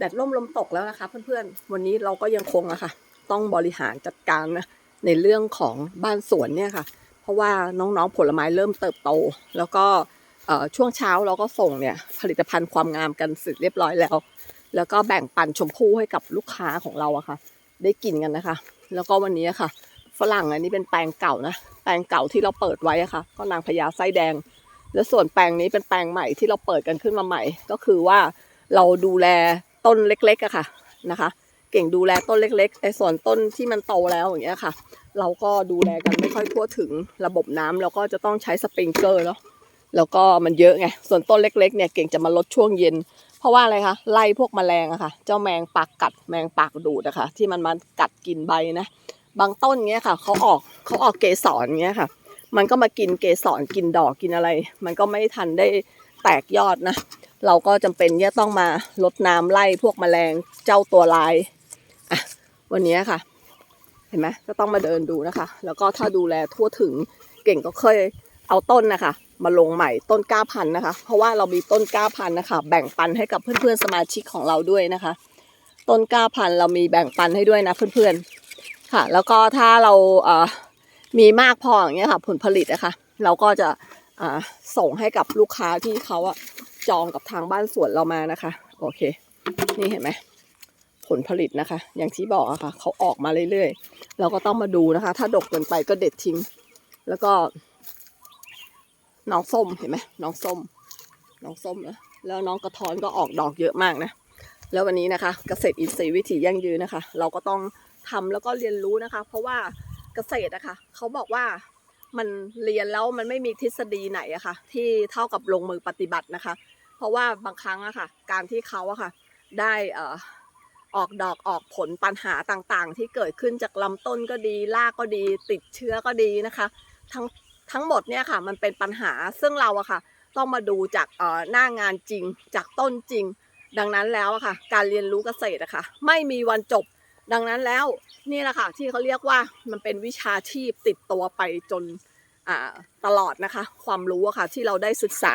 แดดร่มลมตกแล้วนะคะ เพื่อนๆ วันนี้เราก็ยังคงอะค่ะ ต้องบริหารจัดการนะในเรื่องของบ้านสวนเนี่ยค่ะ เพราะว่าน้องๆผลไม้เริ่มเติบโต แล้วก็ช่วงเช้าเราก็ส่งเนี่ยผลิตภัณฑ์ความงามกันเสร็จเรียบร้อยแล้ว แล้วก็แบ่งปันชมพู่ให้กับลูกค้าของเราอะค่ะ ได้กินกันนะคะ แล้วก็วันนี้อะค่ะ ฝรั่งอันนี้เป็นแปลงเก่านะแปลงเก่าที่เราเปิดไว้อะค่ะ ก็นางพญาไส้แดง แล้วส่วนแปลงนี้เป็นแปลงใหม่ที่เราเปิดกันขึ้นมาใหม่ ก็คือว่าเราดูแล ต้นเล็กๆอะค่ะนะคะ เก่งดูแลต้นเล็กๆไอ้ส่วนต้นที่มันโตแล้วอย่างเงี้ยค่ะ เราก็ดูแลกันไม่ค่อยทั่วถึงระบบน้ำเราก็จะต้องใช้สปริงเกอร์เนาะแล้วก็มันเยอะไงส่วนต้นเล็กๆเนี่ยเก่งจะมาลดช่วงเย็น เพราะว่าอะไรคะไล่พวกแมลงอะค่ะ เจ้าแมงปากกัดแมงปากดูดอะค่ะ ที่มันมากัดกินใบนะบางต้นเงี้ยค่ะเขาออกเขาออกเกสรเงี้ยค่ะ มันก็มากินเกสรกินดอกกินอะไร มันก็ไม่ทันได้แตกยอดนะ เราก็จำเป็นจะต้องมาลดน้ำไล่พวกแมลงเจ้าตัวลายอะวันนี้ค่ะ เห็นไหมก็ต้องมาเดินดูนะคะ แล้วก็ถ้าดูแลทั่วถึงเก่งก็เคยเอาต้นนะคะ มาลงใหม่ต้นก้าพันนะคะ เพราะว่าเรามีต้นก้าพันนะคะ แบ่งปันให้กับเพื่อนๆสมาชิกของเราด้วยนะคะ ต้นก้าพันเรามีแบ่งปันให้ด้วยนะเพื่อนๆค่ะ แล้วก็ถ้าเราเอ่อมีมากพออย่างเงี้ยค่ะ ผลผลิตนะคะ เราก็จะส่งให้กับลูกค้าที่เขาอะ จองกับทางบ้านสวนเรามานะคะ โอเค นี่เห็นไหมผลผลิตนะคะ อย่างที่บอกอะค่ะเขาออกมาเรื่อยๆ เราก็ต้องมาดูนะคะ ถ้าดกเกินไปก็เด็ดทิ้ง แล้วก็น้องส้มเห็นไหมน้องส้ม น้องส้มนะแล้วน้องกระท้อนก็ออกดอกเยอะมากนะ แล้ววันนี้นะคะเกษตรอินทรีย์วิถียั่งยืนนะคะ เราก็ต้องทำแล้วก็เรียนรู้นะคะ เพราะว่าเกษตรนะคะเขาบอกว่ามันเรียนแล้วมันไม่มีทฤษฎีไหนอะค่ะที่เท่ากับลงมือปฏิบัตินะคะ เพราะว่าบางครั้งอะค่ะ การที่เขาอะค่ะ ได้เอ่อออกดอกออกผลปัญหาต่างๆ ที่เกิดขึ้นจากลำต้นก็ดีรากก็ดี ติดเชื้อก็ดีนะคะ ทั้งทั้งหมดเนี่ยค่ะ มันเป็นปัญหาซึ่งเราอะค่ะ ต้องมาดูจากเอ่อหน้างานจริงจากต้นจริง ดังนั้นแล้วอะค่ะ การเรียนรู้เกษตรอะค่ะ ไม่มีวันจบ ดังนั้นแล้วนี่แหละค่ะ ที่เขาเรียกว่ามันเป็นวิชาชีพติดตัวไปจน ตลอดนะคะ ความรู้อะค่ะที่เราได้ศึกษา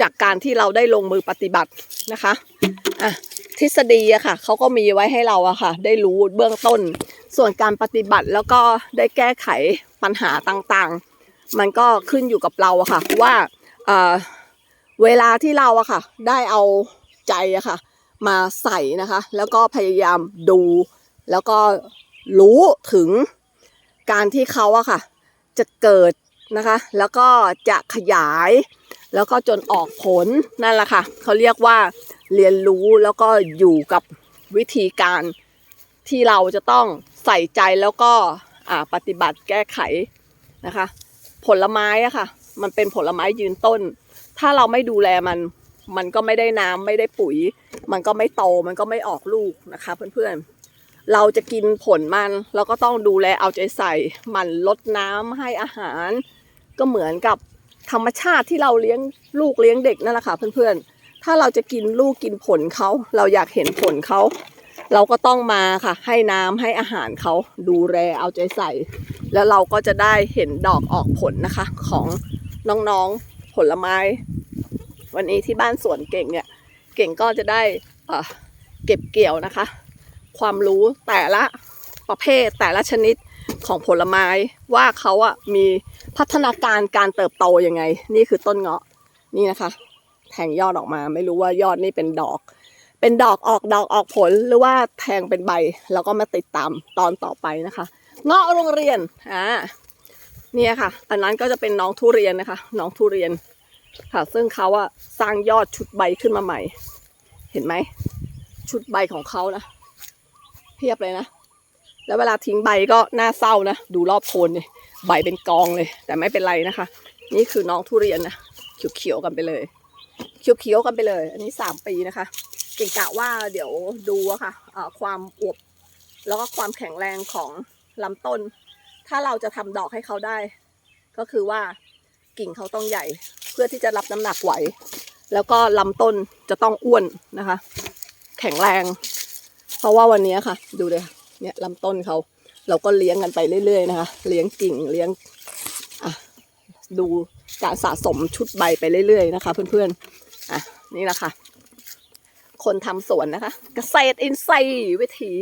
จากการที่เราได้ลงมือปฏิบัตินะคะะทฤษฎีอะค่ะเขาก็มีไว้ให้เราอะค่ะ ได้รู้เบื้องต้น ส่วนการปฏิบัติแล้วก็ได้แก้ไขปัญหาต่างๆ มันก็ขึ้นอยู่กับเราอะค่ะ ว่าเวลาที่เราอะค่ะ ได้เอาใจอะค่ะ มาใส่นะคะ แล้วก็พยายามดู แล้วก็รู้ถึงการที่เขาอะค่ะ จะเกิดนะคะ แล้วก็จะขยาย แล้วก็จนออกผลนั่นแหละค่ะเขาเรียกว่าเรียนรู้แล้วก็อยู่กับวิธีการที่เราจะต้องใส่ใจแล้วก็ปฏิบัติแก้ไขนะคะ ผลไม้อะค่ะ มันเป็นผลไม้ยืนต้น ถ้าเราไม่ดูแลมันมันก็ไม่ได้น้ำไม่ได้ปุ๋ย มันก็ไม่โตมันก็ไม่ออกลูกนะคะเพื่อนๆ เราจะกินผลมันเราก็ต้องดูแลเอาใจใส่หมันลดน้ำให้อาหาร ก็เหมือนกับธรรมชาติที่เราเลี้ยงลูกเลี้ยงเด็กนั่นแหละค่ะเพื่อนๆ ถ้าเราจะกินลูกกินผลเขาเราอยากเห็นผลเขาเราก็ต้องมาค่ะ ให้น้ำให้อาหารเขาดูแลเอาใจใส่ แล้วเราก็จะได้เห็นดอกออกผลนะคะ ของน้องๆผลไม้ วันนี้ที่บ้านสวนเก่งเนี่ย เก่งก็จะได้เก็บเกี่ยวนะคะ ความรู้แต่ละประเภทแต่ละชนิดของผลไม้ว่าเขาอะมีพัฒนาการการเติบโตยังไง นี่คือต้นเงาะนี่นะคะ แทงยอดออกมา ไม่รู้ว่ายอดนี่เป็นดอก เป็นดอกออกดอกออกผลหรือว่าแทงเป็นใบ แล้วก็มาติดตามตอนต่อไปนะคะ เงาะโรงเรียนอ่าเนี่ยค่ะ อันนั้นก็จะเป็นน้องทุเรียนนะคะ น้องทุเรียนค่ะ ซึ่งเขาอะสร้างยอดชุดใบขึ้นมาใหม่ เห็นไหมชุดใบของเขานะ พียบเลยนะ แล้วเวลาทิ้งใบก็น่าเศร้านะ ดูรอบโคนเลยใบเป็นกองเลย แต่ไม่เป็นไรนะคะ นี่คือน้องทุเรียนนะเขียวๆกันไปเลยเขียวๆกันไปเลย อันนี้สามปีนะคะเก่งกะว่าเดี๋ยวดูอะค่ะเอ่อความอวบแล้วก็ความแข็งแรงของลำต้น ถ้าเราจะทำดอกให้เขาได้ ก็คือว่ากิ่งเขาต้องใหญ่ เพื่อที่จะรับน้ำหนักไหว แล้วก็ลำต้นจะต้องอ้วนนะคะ แข็งแรง เพราะว่าวันนี้ค่ะ ดูเลยเนี่ยลำต้นเขาเราก็เลี้ยงกันไปเรื่อยๆนะคะ เลี้ยงกิ่งเลี้ยงอะดูการสะสมชุดใบไปเรื่อยๆนะคะ เพื่อนๆอะนี่แหละค่ะ คนทำสวนนะคะ เกษตรอินทรีย์วิถี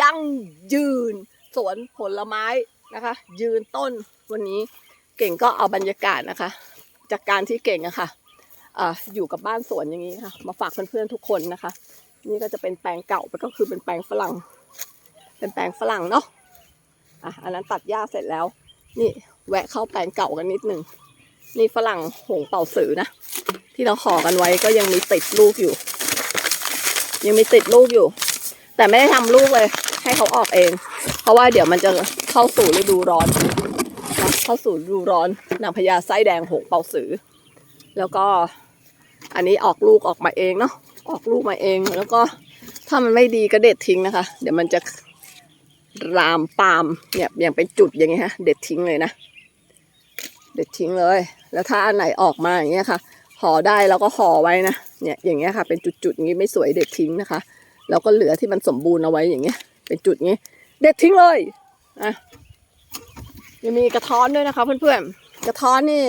ยั่งยืน สวนผลไม้นะคะ ยืนต้นวันนี้เก่งก็เอาบรรยากาศนะคะ จากการที่เก่งอะค่ะอ่าอยู่กับบ้านสวนอย่างนี้ค่ะ มาฝากเพื่อนๆทุกคนนะคะ นี่ก็จะเป็นแปลงเก่าก็คือเป็นแปลงฝรั่ง เป็นแปลงฝรั่งเนาะอะอันนั้นตัดหญ้าเสร็จแล้ว นี่แวะเข้าแปลงเก่ากันนิดหนึ่งนี่ฝรั่งหงเป่าสือนะ ที่เราขอกันไว้ก็ยังมีติดลูกอยู่ ยังมีติดลูกอยู่ แต่ไม่ได้ทำลูกเลย ให้เขาออกเอง เพราะว่าเดี๋ยวมันจะเข้าสู่ฤดูร้อนนะเข้าสู่ฤดูร้อนนางพญาไส้แดงหงเป่าสือ แล้วก็อันนี้ออกลูกออกมาเองเนาะ ออกลูกมาเอง แล้วก็ถ้ามันไม่ดีก็เด็ดทิ้งนะคะ เดี๋ยวมันจะรามปามเนี่ยอย่างเป็นจุดอย่างเงี้ยฮะเด็ดทิ้งเลยนะ เด็ดทิ้งเลย แล้วถ้าอันไหนออกมาอย่างเงี้ยค่ะห่อได้แล้วก็ห่อไว้นะเนี่ยอย่างเงี้ยค่ะเป็นจุดๆอย่างงี้ไม่สวยเด็ดทิ้งนะคะแล้วก็เหลือที่มันสมบูรณ์เอาไว้อย่างเงี้ย เป็นจุดงี้ เด็ดทิ้งเลยอะยังมีกระท้อนด้วยนะคะ เพื่อนๆกระท้อนนี่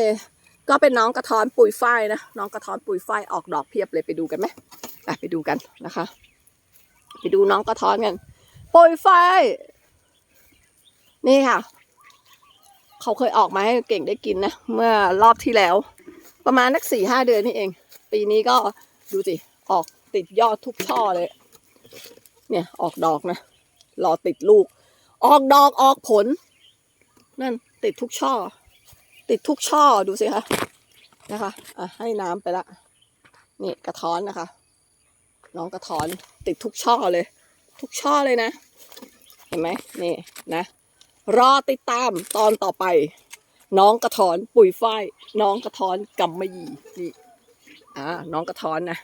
ก็เป็นน้องกระท้อนปุ๋ยฝ้ายนะ น้องกระท้อนปุ๋ยฝ้ายออกดอกเพียบเลยไปดูกันไหมไปไปดูกันนะคะ ไปดูน้องกระท้อนกัน ปุ๋ยฝ้ายนี่ค่ะ เขาเคยออกมาให้เก่งได้กินนะเมื่อรอบที่แล้ว ประมาณนักสี่ห้าเดือนนี่เอง ปีนี้ก็ดูสิออกติดยอดทุกช่อเลย เนี่ยออกดอกนะรอติดลูก ออกดอกออกผล นั่นติดทุกช่อ ติดทุกช่อดูสิคะนะคะอะให้น้ำไปละนี่กระท้อนนะคะ น้องกระท้อนติดทุกช่อเลย ทุกช่อเลยนะ เห็นไหมนี่นะ รอติดตามตอนต่อไป น้องกระท้อนปุ๋ยฝ้าย น้องกระท้อนกำมะหยี่นี่อ่าน้องกระท้อนนะ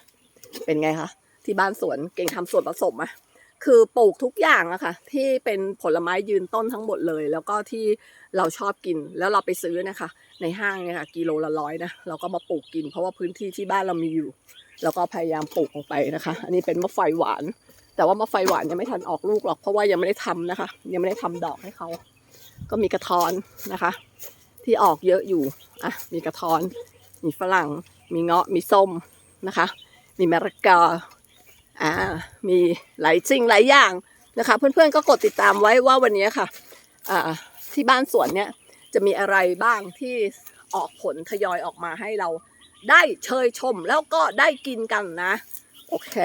เป็นไงคะที่บ้านสวนเก่งทำสวนผสมอะ คือปลูกทุกอย่างอะค่ะ ที่เป็นผลไม้ยืนต้นทั้งหมดเลย แล้วก็ที่เราชอบกินแล้วเราไปซื้อนะคะ ในห้างเนี่ยค่ะกิโลละร้อยนะเราก็มาปลูกกิน เพราะว่าพื้นที่ที่บ้านเรามีอยู่ แล้วก็พยายามปลูกลงไปนะคะ อันนี้เป็นมะไฟหวาน แต่ว่ามะไฟหวานยังไม่ทันออกลูกหรอกเพราะว่ายังไม่ได้ทำนะคะ ยังไม่ได้ทำดอกให้เขาก็มีกระท้อนนะคะ ที่ออกเยอะอยู่อะมีกระท้อน มีฝรั่ง มีเงาะมีส้มนะคะ มีมะระกอ อ่ามีหลายสิ่งหลายอย่างนะคะ เพื่อนๆก็กดติดตามไว้ว่าวันนี้ค่ะอ่าที่บ้านสวนเนี้ยจะมีอะไรบ้างที่ออกผลทยอยออกมาให้เราได้เชยชมแล้วก็ได้กินกันนะ โอเค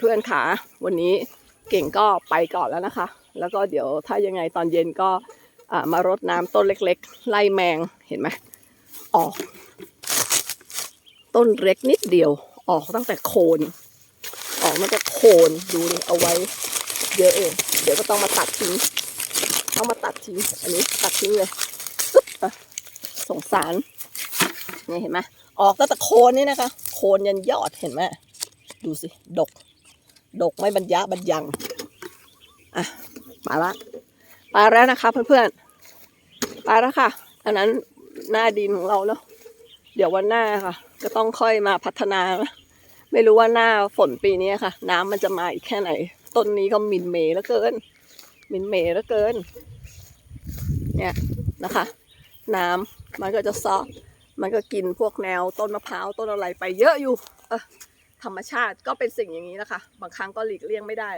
เพื่อนๆค่ะ วันนี้เก่งก็ไปก่อนแล้วนะคะ แล้วก็เดี๋ยวถ้ายังไงตอนเย็นก็อ่ามารดน้ำต้นเล็ก ๆ ไล่แมงเห็นไหมออก ต้นเล็กนิดเดียวออกตั้งแต่โคน ออกตั้งแต่โคนดูดิเอาไว้ เยอะเองเดี๋ยวก็ต้องมาตัดทิ้งต้องมาตัดทิ้งอันนี้ตัดทิ้งเลยปึ๊บอะสงสารนี่เห็นไหมออกตั้งแต่โคนนี่นะคะ โคนยันยอดเห็นไหมดูสิ ดก ดกไม่บรรยะบรรยังอะมาละไปแล้วนะคะเพื่อนๆไปแล้วค่ะ อันนั้นหน้าดินของเราเนาะเดี๋ยววันหน้าค่ะ ก็ต้องค่อยมาพัฒนานะ ไม่รู้ว่าหน้าฝนปีนี้ค่ะ น้ำมันจะมาอีกแค่ไหน ต้นนี้ก็มินเมย์แล้วเกิน มินเมย์แล้วเกิน เนี่ยนะคะ น้ำมันก็จะซอกมันก็กินพวกแนวต้นมะพร้าวต้นอะไรไปเยอะอยู่เออธรรมชาติก็เป็นสิ่งอย่างนี้นะคะ บางครั้งก็หลีกเลี่ยงไม่ได้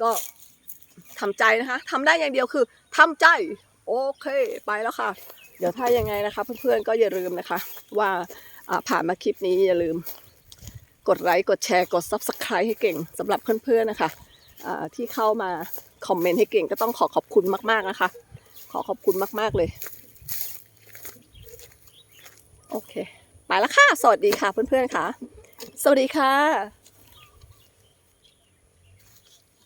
ก็ทำใจนะคะทำได้อย่างเดียวคือทำใจ โอเคไปแล้วค่ะ เดี๋ยวถ้ายังไงนะคะ เพื่อนๆก็อย่าลืมนะคะ ว่าผ่านมาคลิปนี้อย่าลืม กดไลค์กดแชร์กด Subscribe ให้เก่งสำหรับเพื่อนๆนะคะะที่เข้ามาคอมเมนต์ให้เก่งก็ต้องขอขอบคุณมากๆนะคะ ขอขอบคุณมากๆเลย โอเค ไปแล้วค่ะ สวัสดีค่ะเพื่อนๆค่ะ สวัสดีค่ะ